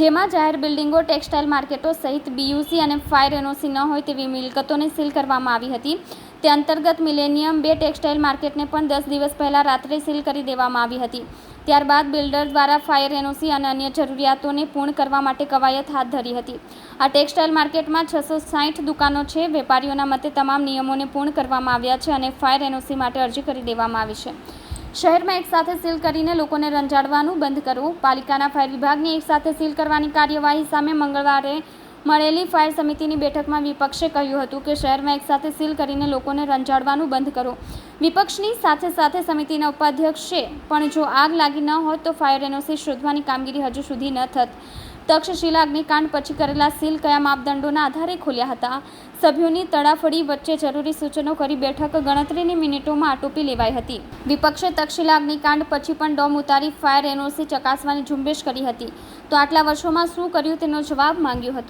જેમાં જાહેર બિલ્ડિંગો, ટેક્સટાઇલ માર્કેટો સહિત બીયુસી અને ફાયર એનઓસી ન હોય તેવી મિલકતોને સીલ કરવામાં આવી હતી. તે અંતર્ગત મિલેનિયમ બે ટેક્સટાઇલ માર્કેટને પણ દસ દિવસ પહેલાં રાત્રે સીલ કરી દેવામાં આવી હતી. ત્યારબાદ બિલ્ડર દ્વારા ફાયર એનઓસી અને અન્ય જરૂરિયાતોને પૂર્ણ કરવા માટે કવાયત હાથ ધરી હતી. આ ટેક્સટાઇલ માર્કેટમાં છસો સાઠ દુકાનો છે. વેપારીઓના મતે તમામ નિયમોને પૂર્ણ કરવામાં આવ્યા છે અને ફાયર એનઓસી માટે અરજી કરી દેવામાં આવી છે. શહેરમાં એકસાથે સીલ કરીને લોકોને રંજાડવાનું બંધ કરવું. પાલિકાના ફાયર વિભાગની એકસાથે સીલ કરવાની કાર્યવાહી સામે મંગળવારે મળેલી ફાયર સમિતિની બેઠકમાં વિપક્ષે કહ્યું હતું કે શહેરમાં એકસાથે સીલ કરીને લોકોને રંજાડવાનું બંધ કરો. વિપક્ષની સાથે સાથે સમિતિના ઉપાધ્યક્ષે પણ જો આગ લાગી ન હોત તો ફાયર એનઓસી શોધવાની કામગીરી હજુ સુધી ન થત. તક્ષશિલા અગ્નિકાંડ પછી કરેલા સીલ કયા માપદંડોના આધારે ખોલ્યા હતા? સભ્યોની તડાફડી વચ્ચે જરૂરી સૂચનો કરી બેઠક ગણતરીની મિનિટોમાં આટોપી લેવાઈ હતી. વિપક્ષે તક્ષશિલા અગ્નિકાંડ પછી પણ ડોમ ઉતારી ફાયર એનઓસી ચકાસવાની ઝુંબેશ કરી હતી. તો આટલા વર્ષોમાં શું કર્યું તેનો જવાબ માંગ્યો હતો?